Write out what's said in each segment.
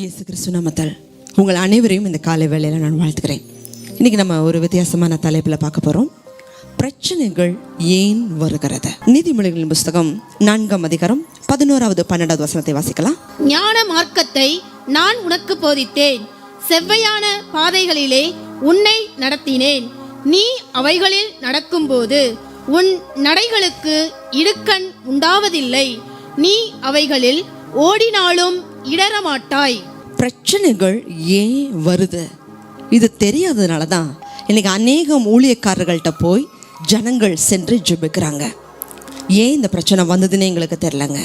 இயேசு கிறிஸ்து நாமத்தால் உங்கள் அனைவரையும் இந்த காலை வேளையில் நான் வாழ்த்துக்கிறேன் இன்னைக்கு நம்ம ஒரு வித்தியாசமான தலைப்பில் பார்க்க போகிறோம் பிரச்சனைகள் ஏன் வருகிறது? நீதிமொழிகளின் புஸ்தகம் நான்காம் அதிகாரம் பதினோராவது பன்னெண்டாவது வசனத்தை வாசிக்கலாம். ஞான மார்க்கத்தை நான் உனக்கு போதித்தேன். செவ்வையான பாதைகளிலே உன்னை நடத்தினேன். நீ அவைகளில் நடக்கும்போது உன் நடைகளுக்கு இடுக்கண் உண்டாவதில்லை. நீ அவைகளில் ஓடினாலும் இடரமாட்டாய் பிரச்சனைகள் ஏன் வருது? இது தெரியாததுனால தான் இன்னைக்கு அநேகம் ஊழியக்காரர்கள்ட்ட போய் ஜனங்கள் சென்று ஜெபிக்கிறாங்க. ஏன் இந்த பிரச்சனை வந்ததுன்னு எங்களுக்கு தெரிலங்க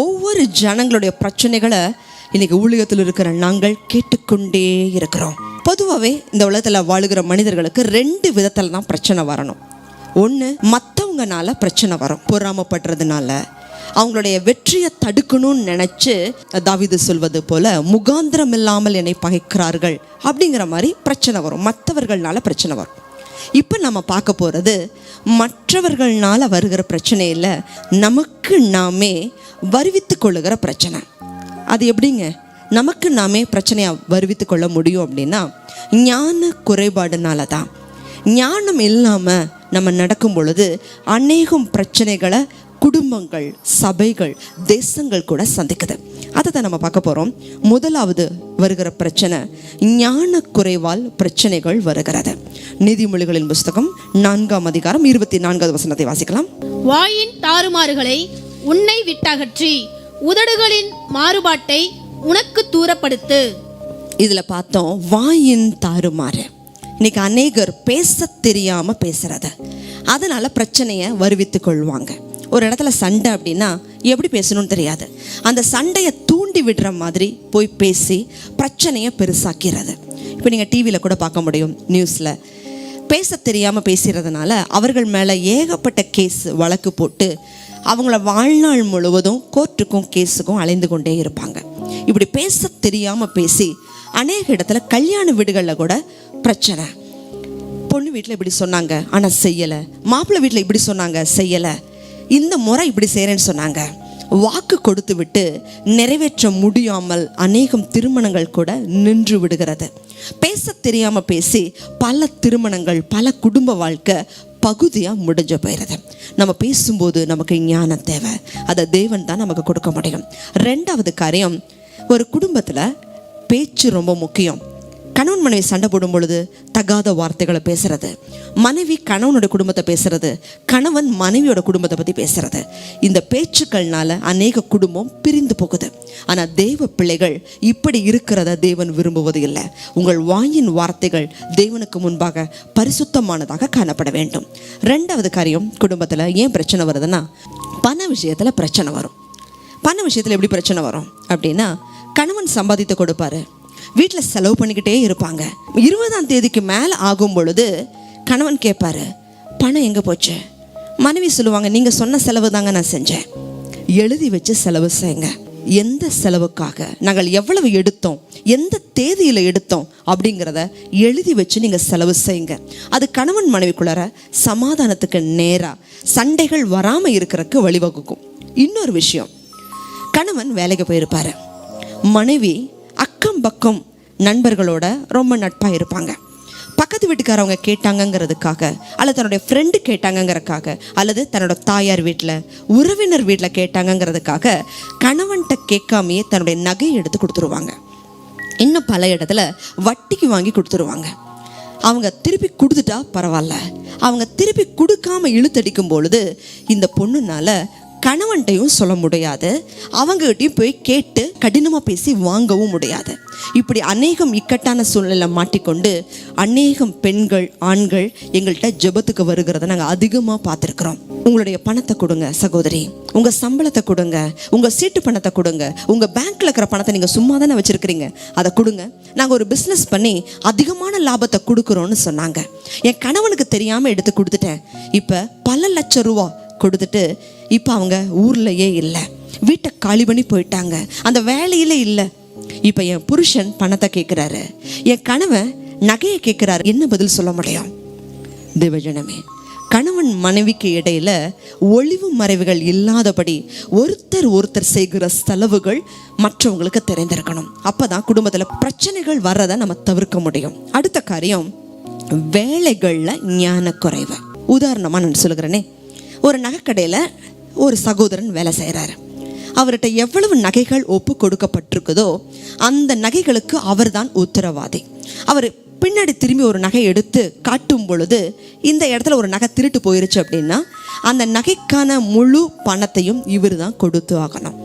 ஒவ்வொரு ஜனங்களுடைய பிரச்சனைகளை இன்னைக்கு ஊழியத்தில் இருக்கிற நாங்கள் கேட்டுக்கொண்டே இருக்கிறோம். பொதுவாகவே இந்த உலகத்தில் வாழுகிற மனிதர்களுக்கு ரெண்டு விதத்தில் தான் பிரச்சனை வரணும். ஒன்று மற்றவங்கனால பிரச்சனை வரும். பொறாமப்படுறதுனால அவங்களுடைய வெற்றியை தடுக்கணும்னு நினச்சி தாவிது சொல்வது போல முகாந்திரம் இல்லாமல் என்னை பகைக்கிறார்கள் அப்படிங்கிற மாதிரி பிரச்சனை வரும். மற்றவர்கள்னால பிரச்சனை வரும். இப்போ நம்ம பார்க்க போகிறது மற்றவர்கள்னால வருகிற பிரச்சனை இல்லை நமக்கு நாமே வருவித்து கொள்ளுகிற பிரச்சனை. அது எப்படிங்க? நமக்கு நாமே பிரச்சனையை வருவித்து கொள்ள முடியும் அப்படின்னா ஞான குறைபாடுனால தான். ஞானம் இல்லாமல் நம்ம நடக்கும் பொழுது அநேகம் பிரச்சனைகளை குடும்பங்கள் சபைகள் தேசங்கள் கூட சந்திக்குது. அதை தான் நம்ம பார்க்க போகிறோம் முதலாவது வருகிற பிரச்சனை ஞான குறைவால் பிரச்சனைகள் வருகிறது. நீதிமொழிகளின் புஸ்தகம் நான்காம் அதிகாரம் இருபத்தி நான்காவது வசனத்தை வாசிக்கலாம். வாயின் தாறுமாறுகளை உன்னை விட்டகற்றி உதடுகளின் மாறுபாட்டை உனக்கு தூரப்படுத்து. இதில் பார்த்தோம் வாயின் தாறுமாறு. இன்னைக்கு அநேகர் பேச தெரியாம பேசுறது. அதனால பிரச்சனையை வருவித்து கொள்வாங்க. ஒரு இடத்துல சண்டை அப்படின்னா எப்படி பேசணும்னு தெரியாது. அந்த சண்டையை தூண்டி விடுற மாதிரி போய் பேசி பிரச்சனையை பெருசாக்கிறது. இப்போ நீங்கள் டிவியில் கூட பார்க்க முடியும் நியூஸில் பேச தெரியாமல் பேசுகிறதுனால அவர்கள் மேலே ஏகப்பட்ட கேஸ் வழக்கு போட்டு அவங்கள வாழ்நாள் முழுவதும் கோர்ட்டுக்கும் கேஸுக்கும் அலைந்து கொண்டே இருப்பாங்க. இப்படி பேச தெரியாமல் பேசி அநேக இடத்துல கல்யாண வீடுகளில் கூட பிரச்சனை. பொண்ணு வீட்டில் இப்படி சொன்னாங்க ஆனால் செய்யலை. மாப்பிள்ளை வீட்டில் இப்படி சொன்னாங்க செய்யலை. இந்த முறை இப்படி செய்கிறேன்னு சொன்னாங்க. வாக்கு கொடுத்து விட்டு நிறைவேற்ற முடியாமல் அநேகம் திருமணங்கள் கூட நின்று விடுகிறது. பேச தெரியாமல் பேசி பல திருமணங்கள் பல குடும்ப வாழ்க்கை பகுதியாக முடிஞ்சு போயிடுது நம்ம பேசும்போது நமக்கு ஞானம் தேவை. அதை தேவன் தான் நமக்கு கொடுக்க முடியும். ரெண்டாவது காரியம் ஒரு குடும்பத்தில் பேச்சு ரொம்ப முக்கியம். கணவன் மனைவி சண்டை போடும் பொழுது தகாத வார்த்தைகளை பேசுறது. மனைவி கணவனோட குடும்பத்தை பேசுறது கணவன் மனைவியோட குடும்பத்தை பற்றி பேசுறது. இந்த பேச்சுக்கள்னால அநேக குடும்பம் பிரிந்து போகுது. ஆனால் தேவ பிள்ளைகள் இப்படி இருக்கிறத தேவன் விரும்புவது இல்லை. உங்கள் வாயின் வார்த்தைகள் தேவனுக்கு முன்பாக பரிசுத்தமானதாக காணப்பட வேண்டும். ரெண்டாவது காரியம் குடும்பத்தில் ஏன் பிரச்சனை வருதுன்னா பண விஷயத்தில் பிரச்சனை வரும். பண விஷயத்தில் எப்படி பிரச்சனை வரும்? அப்படின்னா கணவன் சம்பாதித்து கொடுப்பாரு. வீட்டில் செலவு பண்ணிக்கிட்டே இருப்பாங்க. இருபதாம் தேதிக்கு மேலே ஆகும் பொழுது கணவன் கேட்பாரு பணம் எங்கே போச்சு? மனைவி சொல்லுவாங்க நீங்கள் சொன்ன செலவு தாங்க நான் செஞ்சேன். எழுதி வச்சு செலவு செய்யுங்க எந்த செலவுக்காக? நாங்கள் எவ்வளவு எடுத்தோம்? எந்த தேதியில் எடுத்தோம்? அப்படிங்கிறத எழுதி வச்சு நீங்கள் செலவு செய்யுங்க அது கணவன் மனைவிக்குள்ளார சமாதானத்துக்கு நேராக சண்டைகள் வராமல் இருக்கிறதுக்கு வழிவகுக்கும். இன்னொரு விஷயம் கணவன் வேலைக்கு போயிருப்பாரு. மனைவி அக்கம் பக்கம் நண்பர்களோட ரொம்ப நட்பாக இருப்பாங்க. பக்கத்து வீட்டுக்காரவங்க கேட்டாங்கங்கிறதுக்காக அல்லது தன்னுடைய ஃப்ரெண்டு கேட்டாங்கங்கிறதுக்காக அல்லது தன்னோட தாயார் வீட்டில் உறவினர் வீட்டில் கேட்டாங்கங்கிறதுக்காக கணவன்கிட்ட கேட்காமையே தன்னுடைய நகையை எடுத்து கொடுத்துருவாங்க. இன்னும் பல இடத்துல வட்டிக்கு வாங்கி கொடுத்துருவாங்க. அவங்க திருப்பி கொடுத்துட்டா பரவாயில்ல. அவங்க திருப்பி கொடுக்காம இழுத்தடிக்கும் பொழுது இந்த பொண்ணுனால கணவன்கிட்டையும் சொல்ல முடியாது. அவங்ககிட்டையும் போய் கேட்டு கடினமாக பேசி வாங்கவும் முடியாது. இப்படி அநேகம் இக்கட்டான சூழ்நிலை மாட்டிக்கொண்டு அநேகம் பெண்கள் ஆண்கள் எங்கள்கிட்ட ஜெபத்துக்கு வருகிறத நாங்கள் அதிகமாக பார்த்துருக்குறோம். உங்களுடைய பணத்தை கொடுங்க சகோதரி. உங்கள் சம்பளத்தை கொடுங்க. உங்கள் சீட்டு பணத்தை கொடுங்க. உங்கள் பேங்க்கில் இருக்கிற பணத்தை நீங்கள் சும்மா தானே வச்சுருக்கிறீங்க. அதை கொடுங்க. நாங்கள் ஒரு பிஸ்னஸ் பண்ணி அதிகமான லாபத்தை கொடுக்குறோன்னு சொன்னாங்க. என் கணவனுக்கு தெரியாமல் எடுத்து கொடுத்துட்டேன். இப்போ பல லட்சம் ரூபா கொடுத்துட்டு இப்போ அவங்க ஊர்லயே இல்லை. வீட்டை காலி பண்ணி போயிட்டாங்க. அந்த வேலையில இல்லை. இப்போ என் புருஷன் பணத்தை கேட்குறாரு என் கணவன் நகையை கேட்குறாரு என்ன பதில் சொல்ல முடியும்? தேவஜனமே கணவன் மனைவிக்கு இடையில ஒளிவு மறைவுகள் இல்லாதபடி ஒருத்தர் ஒருத்தர் செய்கிற செலவுகள் மற்றவங்களுக்கு தெரிந்திருக்கணும். அப்பதான் குடும்பத்துல பிரச்சனைகள் வர்றதை நம்ம தவிர்க்க முடியும். அடுத்த காரியம் வேலைகள்ல ஞான குறைவு உதாரணமா நான் சொல்லுகிறேனே ஒரு நகைக்கடையில் ஒரு சகோதரன் வேலை செய்கிறாரு அவர்கிட்ட எவ்வளவு நகைகள் ஒப்பு கொடுக்கப்பட்டிருக்குதோ அந்த நகைகளுக்கு அவர்தான் உத்தரவாதி. அவர் பின்னாடி திரும்பி ஒரு நகை எடுத்து காட்டும் பொழுது இந்த இடத்துல ஒரு நகை திருட்டு போயிருச்சு அப்படின்னா அந்த நகைக்கான முழு பணத்தையும் இவர் தான் கொடுத்து ஆகணும்.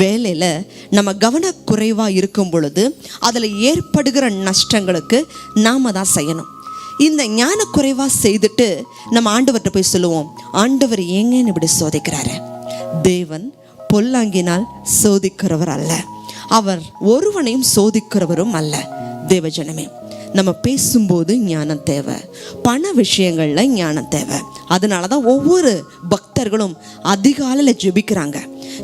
வேலையில் நம்ம கவனக்குறைவாக இருக்கும் பொழுது அதில் ஏற்படுகிற நஷ்டங்களுக்கு நாம தான் செய்யணும். இந்த ஞான குறைவாக செய்துட்டு நம்ம ஆண்டவர்கிட்ட போய் சொல்லுவோம் ஆண்டவர் ஏங்கன்னு இப்படி சோதிக்கிறாரு. தேவன் பொல்லாங்கினால் சோதிக்கிறவர் அல்ல. அவர் ஒருவனையும் சோதிக்கிறவரும் அல்ல. தேவஜனமே நம்ம பேசும்போது ஞானம் தேவை. பண விஷயங்களில் ஞானம் தேவை. அதனால தான் ஒவ்வொரு பக்தர்களும் அதிகாலையில் ஜெபிக்கிறாங்க.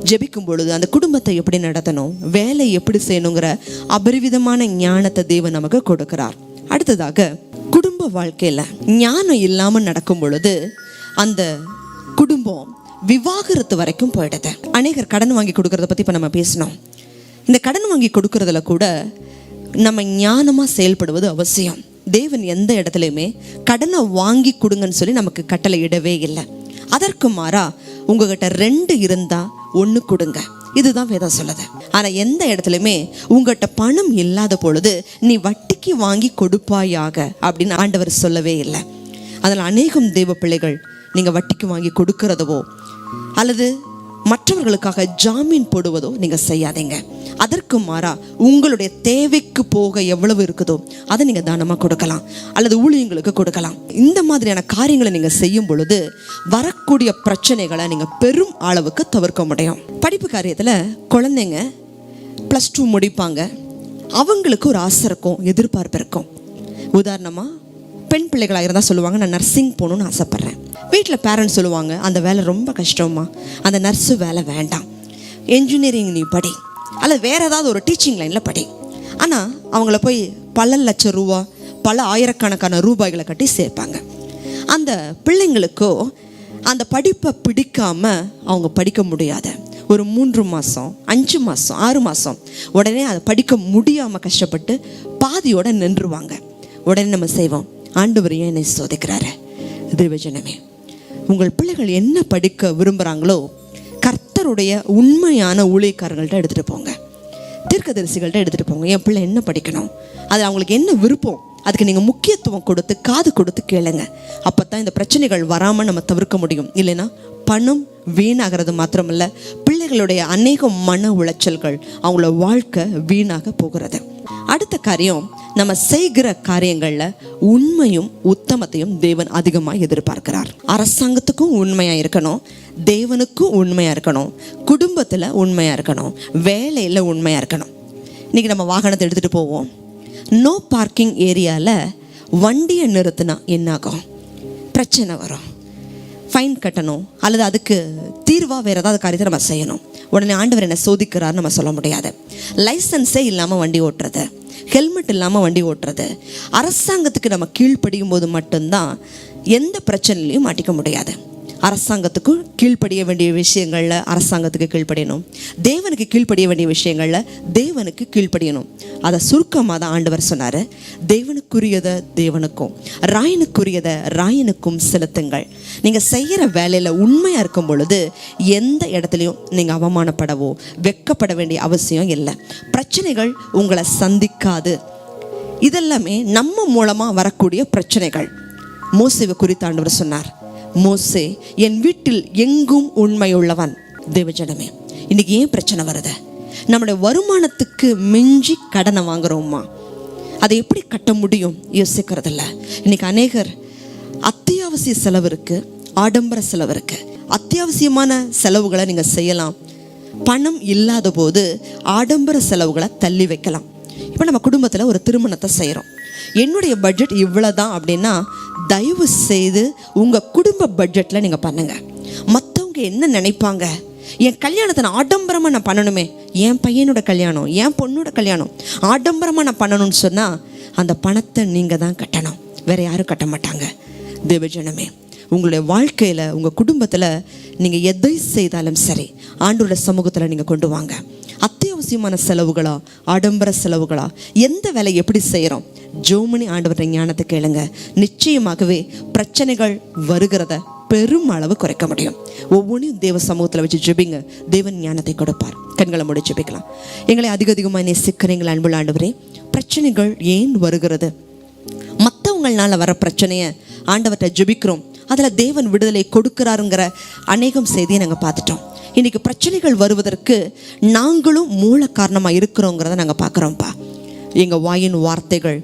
ஜெபிக்கும் பொழுது அந்த குடும்பத்தை எப்படி நடத்தணும் வேலை எப்படி செய்யணுங்கிற அபரிவிதமான ஞானத்தை தேவன் நமக்கு கொடுக்கிறார். அடுத்ததாக குடும்ப வாழ்க்கையில் ஞானம் இல்லாமல் நடக்கும் பொழுது அந்த குடும்பம் விவாகரத்து வரைக்கும் போயிடுது. அநேகர் கடன் வாங்கி கொடுக்கறத பற்றி இப்போ நம்ம பேசினோம். இந்த கடன் வாங்கி கொடுக்கறதுல கூட நம்ம ஞானமாக செயல்படுவது அவசியம். தேவன் எந்த இடத்துலையுமே கடனை வாங்கி கொடுங்கன்னு சொல்லி நமக்கு கட்டளை இடவே இல்லை. அதற்கு மாறா உங்ககிட்ட ரெண்டு இருந்தா ஒன்று கொடுங்க. இதுதான் வேதம் சொல்லுது. ஆனால் எந்த இடத்துலையுமே உங்ககிட்ட பணம் இல்லாத பொழுது நீ வட்டிக்கு வாங்கி கொடுப்பாயாக அப்படின்னு ஆண்டவர் சொல்லவே இல்லை. அதில் அநேகம் தெய்வ பிள்ளைகள் நீங்கள் வட்டிக்கு வாங்கி கொடுக்கிறதவோ அல்லது மற்றவர்களுக்காக ஜாமீன் போடுவதோ நீங்கள் செய்யாதீங்க. அதற்கு மாறா உங்களுடைய தேவைக்கு போக எவ்வளவு இருக்குதோ அதை நீங்கள் தானமாக கொடுக்கலாம். அல்லது ஊழியங்களுக்கு கொடுக்கலாம். இந்த மாதிரியான காரியங்களை நீங்கள் செய்யும் பொழுது வரக்கூடிய பிரச்சனைகளை நீங்கள் பெரும் அளவுக்கு தவிர்க்க முடியும். படிப்பு காரியத்தில் குழந்தைங்க ப்ளஸ் டூ முடிப்பாங்க. அவங்களுக்கு ஒரு ஆசை இருக்கும் எதிர்பார்ப்பு இருக்கும். உதாரணமாக பெண் பிள்ளைகளாக இருந்தால் சொல்லுவாங்க நான் நர்சிங் போகணுன்னு ஆசைப்பட்றேன். வீட்டில் பேரண்ட்ஸ் சொல்லுவாங்க அந்த வேலை ரொம்ப கஷ்டமா அந்த நர்ஸு வேலை வேண்டாம். என்ஜினியரிங் நீ படி. அல்லது வேறு ஏதாவது ஒரு டீச்சிங் லைனில் படி. ஆனால் அவங்கள போய் பல லட்சம் ரூபா பல ஆயிரக்கணக்கான ரூபாய்களை கட்டி சேர்ப்பாங்க. அந்த பிள்ளைங்களுக்கோ அந்த படிப்பை பிடிக்காமல் அவங்க படிக்க முடியாது. ஒரு மூன்று மாதம் அஞ்சு மாதம் ஆறு மாதம் உடனே அதை படிக்க முடியாமல் கஷ்டப்பட்டு பாதியோடு நின்றுவாங்க. உடனே நம்ம செய்வோம் ஆண்டவர் ஏன் என்னை சோதிக்கிறாரு தேவஜனமே உங்கள் பிள்ளைகள் என்ன படிக்க விரும்புகிறாங்களோ கர்த்தருடைய உண்மையான ஊழியக்காரர்கள்ட்ட எடுத்துகிட்டு போங்க. தீர்க்கதரிசிகள்கிட்ட எடுத்துகிட்டு போங்க. என் பிள்ளை என்ன படிக்கணும்? அது அவங்களுக்கு என்ன விருப்பம்? அதுக்கு நீங்கள் முக்கியத்துவம் கொடுத்து காது கொடுத்து கேளுங்க. அப்போ தான் இந்த பிரச்சனைகள் வராமல் நம்ம தவிர்க்க முடியும். இல்லைன்னா பணம் வீணாகிறது மாத்திரமல்ல பிள்ளைகளுடைய அநேக மன உளைச்சல்கள் அவங்களோட வாழ்க்கை வீணாக போகிறது. அடுத்த காரியம் நம்ம செய்கிற காரியங்களில் உண்மையும் உத்தமத்தையும் தேவன் அதிகமாக எதிர்பார்க்கிறார். அரசாங்கத்துக்கும் உண்மையாக இருக்கணும் தேவனுக்கும் உண்மையாக இருக்கணும் குடும்பத்தில் உண்மையாக இருக்கணும் வேலையில் உண்மையாக இருக்கணும். இன்றைக்கி நம்ம வாகனத்தை எடுத்துகிட்டு போவோம். நோ பார்க்கிங் ஏரியாவில் வண்டியை நிறுத்தினா என்னாகும்? பிரச்சனை வரும். ஃபைன் கட்டணும். அல்லது அதுக்கு தீர்வாக வேறு ஏதாவது காரியத்தை நம்ம செய்யணும். உடனே ஆண்டவர் என்ன சோதிக்கிறார் நம்ம சொல்ல முடியாது. லைசன்ஸே இல்லாமல் வண்டி ஓட்டுறது. ஹெல்மெட் இல்லாமல் வண்டி ஓட்டுறது. அரசாங்கத்துக்கு நம்ம கீழ்ப்படியும் போது மட்டும்தான் எந்த பிரச்சனையிலையும் மாட்டிக்க முடியாது. அரசாங்கத்துக்கும் கீழ்ப்படிய வேண்டிய விஷயங்களில் அரசாங்கத்துக்கு கீழ்ப்படியணும். தேவனுக்கு கீழ்ப்படிய வேண்டிய விஷயங்களில் தேவனுக்கு கீழ்ப்படியணும். அதை சுருக்கமாக தான் ஆண்டவர் சொன்னார். தேவனுக்குரியதை தேவனுக்கும் ராயனுக்குரியதை ராயனுக்கும் செலுத்துங்கள். நீங்கள் செய்கிற வேலையில் உண்மையாக இருக்கும் பொழுது எந்த இடத்துலையும் நீங்கள் அவமானப்படவோ வெக்கப்பட வேண்டிய அவசியம் இல்லை. பிரச்சனைகள் உங்களை சந்திக்காது. இதெல்லாமே நம்ம மூலமாக வரக்கூடிய பிரச்சனைகள். மோசிவை குறித்து ஆண்டவர் சொன்னார். மோசே என் வீட்டில் எங்கும் உண்மையுள்ளவன் தேவஜனமே இன்னைக்கு ஏன் பிரச்சனை வருது? நம்முடைய வருமானத்துக்கு மிஞ்சி கடனை வாங்குறோமா? அதை எப்படி கட்ட முடியும்? யோசிக்கிறதில்ல. இன்னைக்கு அநேகர் அத்தியாவசிய செலவு இருக்கு ஆடம்பர செலவு இருக்கு. அத்தியாவசியமான செலவுகளை நீங்க செய்யலாம். பணம் இல்லாத போது ஆடம்பர செலவுகளை தள்ளி வைக்கலாம். இப்போ நம்ம குடும்பத்தில் ஒரு திருமணத்தை செய்கிறோம் என்னுடைய பட்ஜெட் இவ்வளோ தான் அப்படின்னா தயவு செய்து உங்கள் குடும்ப பட்ஜெட்டில் நீங்கள் பண்ணுங்கள் மற்றவங்க என்ன நினைப்பாங்க? என் கல்யாணத்தை நான் ஆடம்பரமாக நான் பண்ணணுமே. என் பையனோட கல்யாணம் என் பொண்ணோட கல்யாணம் ஆடம்பரமாக நான் பண்ணணும்னு சொன்னால் அந்த பணத்தை நீங்கள் தான் கட்டணும். வேறு யாரும் கட்ட மாட்டாங்க. தேவஜனமே உங்களுடைய வாழ்க்கையில் உங்கள் குடும்பத்தில் நீங்கள் எதை செய்தாலும் சரி ஆண்டோட சமூகத்தில் நீங்கள் கொண்டு வாங்க. அத்தியாவசியமான செலவுகளா? ஆடம்பர செலவுகளா? எந்த வேலை எப்படி செய்கிறோம் ஜோமணி ஆண்டவர்கிட்ட ஞானத்தை கேளுங்க. நிச்சயமாகவே பிரச்சனைகள் வருகிறத பெரும் அளவு குறைக்க முடியும். ஒவ்வொன்றையும் தேவ சமூகத்தில் வச்சு ஜெபிங்க. தேவன் ஞானத்தை கொடுப்பார். கண்களை மூடி ஜெபிக்கலாம். எங்களை அதிக அதிகமாக நேசிக்கிற எங்கள் அன்புள்ள ஆண்டவரே? பிரச்சனைகள் ஏன் வருகிறது? மற்றவங்களால வர பிரச்சனையை ஆண்டவர்கிட்ட ஜெபிக்கிறோம். அதில் தேவன் விடுதலை கொடுக்கிறாருங்கிற அநேகம் செய்தியை நாங்கள் பார்த்துட்டோம். இன்னைக்கு பிரச்சனைகள் வருவதற்கு நாங்களும் மூல காரணமாக இருக்கிறோங்கிறத நாங்கள் பார்க்குறோம்ப்பா. எங்கள் வாயின் வார்த்தைகள்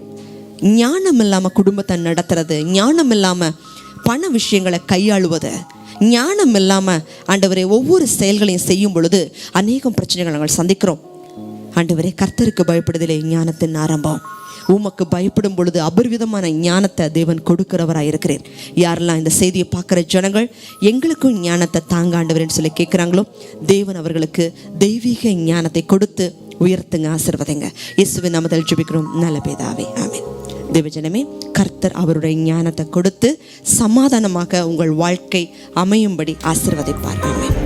ஞானம் இல்லாமல் குடும்பத்தை நடத்துறது ஞானம் இல்லாமல் பண விஷயங்களை கையாளுவது ஞானம் இல்லாமல் ஆண்டவரே ஒவ்வொரு செயல்களையும் செய்யும் பொழுது அநேகம் பிரச்சனைகளை நாங்கள் சந்திக்கிறோம். ஆண்டவரே கர்த்தருக்கு பயப்படுதலே ஞானத்தின் ஆரம்பம். உமக்கு பயப்படும் பொழுது அபரிவிதமான ஞானத்தை தேவன் கொடுக்கிறவராக இருக்கிறேன். யாரெல்லாம் இந்த செய்தியை பார்க்குற ஜனங்கள் எங்களுக்கும் ஞானத்தை தாங்காண்டவர்னு சொல்லி கேட்குறாங்களோ தேவன் அவர்களுக்கு தெய்வீக ஞானத்தை கொடுத்து உயர்த்துங்க ஆசிர்வதைங்க. இயேசுவை நாமத்தில் ஜெபிக்கிறோம். நல்ல பேதாவே ஆமேன். தேவஜனமே கர்த்தர் அவருடைய ஞானத்தை கொடுத்து சமாதானமாக உங்கள் வாழ்க்கை அமையும்படி ஆசிர்வதிப்பார். ஆமேன்.